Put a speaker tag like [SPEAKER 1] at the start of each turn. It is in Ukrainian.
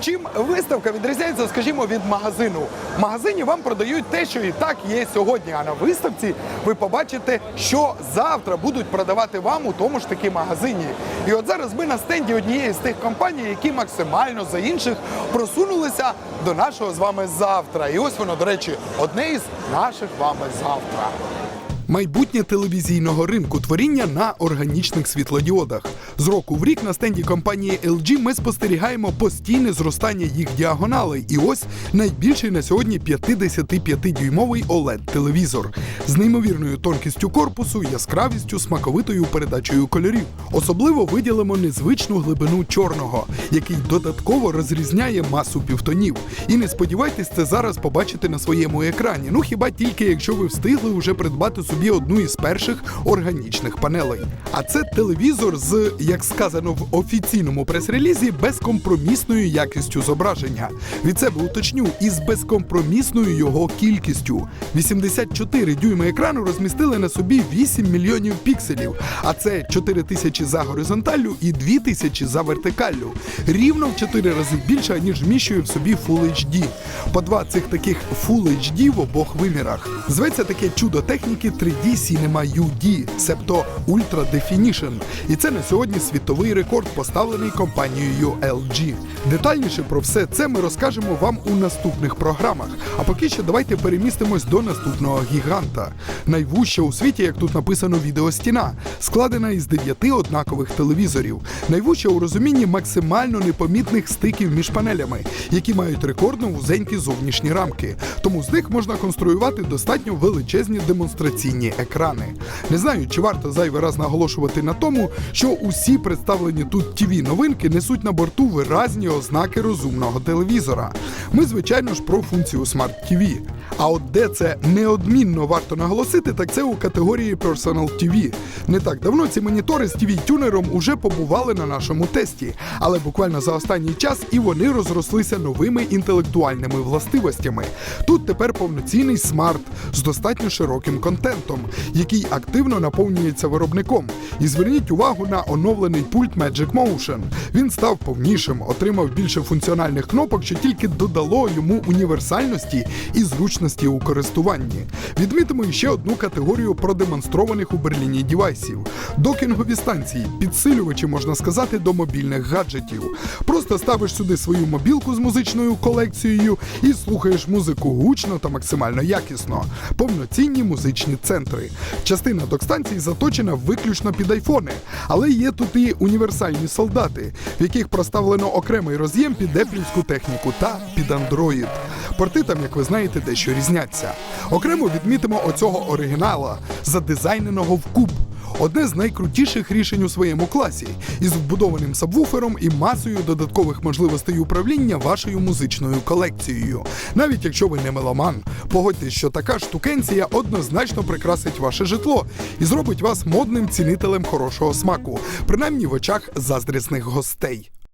[SPEAKER 1] Чим виставка відрізняється, скажімо, від магазину? В магазині вам продають те, що і так є сьогодні. А на виставці ви побачите, що завтра будуть продавати вам у тому ж таки магазині. І от зараз ми на стенді однієї з тих компаній, які максимально за інших просунулися до нашого з вами завтра. І ось воно, до речі, одне із наших вами завтра. Майбутнє телевізійного ринку творіння на органічних світлодіодах. З року в рік на стенді компанії LG ми спостерігаємо постійне зростання їх діагоналей. І ось найбільший на сьогодні 55-дюймовий OLED-телевізор з неймовірною тонкістю корпусу, яскравістю, смаковитою передачею кольорів. Особливо виділимо незвичну глибину чорного, який додатково розрізняє масу півтонів. І не сподівайтесь це зараз побачити на своєму екрані. Ну хіба тільки якщо ви встигли вже придбати собі одну із перших органічних панелей. А це телевізор з, як сказано в офіційному прес-релізі, безкомпромісною якістю зображення. Від себе уточню, із безкомпромісною його кількістю. 84 дюйми екрану розмістили на собі 8 мільйонів пікселів, а це 4 тисячі за горизонталлю і 2 тисячі за вертикаллю. Рівно в 4 рази більше, ніж вміщує в собі Full HD. По два цих таких Full HD в обох вимірах. Зветься таке чудо техніки 3D Cinema UD, себто Ultra Definition. І це на сьогодні світовий рекорд, поставлений компанією LG. Детальніше про все це ми розкажемо вам у наступних програмах. А поки що давайте перемістимось до наступного гіганта. Найвужча у світі, як тут написано, відеостіна, складена із дев'яти однакових телевізорів. Найвужча у розумінні максимально непомітних стиків між панелями, які мають рекордно вузенькі зовнішні рамки. Тому з них можна конструювати достатньо величезні демонстраційні екрани. Не знаю, чи варто зайвий раз наголошувати на тому, що усі представлені тут тв новинки несуть на борту виразні ознаки розумного телевізора. Ми, звичайно ж, про функцію Smart TV. А от де це неодмінно варто наголосити, так це у категорії Personal TV. Не так давно ці монітори з TV-тюнером уже побували на нашому тесті, але буквально за останній час і вони розрослися новими інтелектуальними властивостями. Тут тепер повноцінний смарт з достатньо широким контентом, який активно наповнюється виробником. І зверніть увагу на оновлений пульт Magic Motion. Він став повнішим, отримав більше функціональних кнопок, що тільки додало йому універсальності і зручності у користуванні. Відмітимо ще одну категорію продемонстрованих у Берліні девайсів: докінгові станції, підсилювачі, можна сказати, до мобільних гаджетів. Просто ставиш сюди свою мобілку з музичною колекцією і слухаєш музику гучно та максимально якісно. Повноцінні музичні центри. Частина док-станцій заточена виключно під айфони, але є тут і універсальні солдати, в яких проставлено окремий роз'єм під еплівську техніку та під Android. Порти там, як ви знаєте, дещо різняться. Окремо відмітимо оцього оригінала, задизайненого в куб. Одне з найкрутіших рішень у своєму класі із вбудованим сабвуфером і масою додаткових можливостей управління вашою музичною колекцією. Навіть якщо ви не меломан, погодьтесь, що така штукенція однозначно прикрасить ваше житло і зробить вас модним цінителем хорошого смаку, принаймні в очах заздрісних гостей.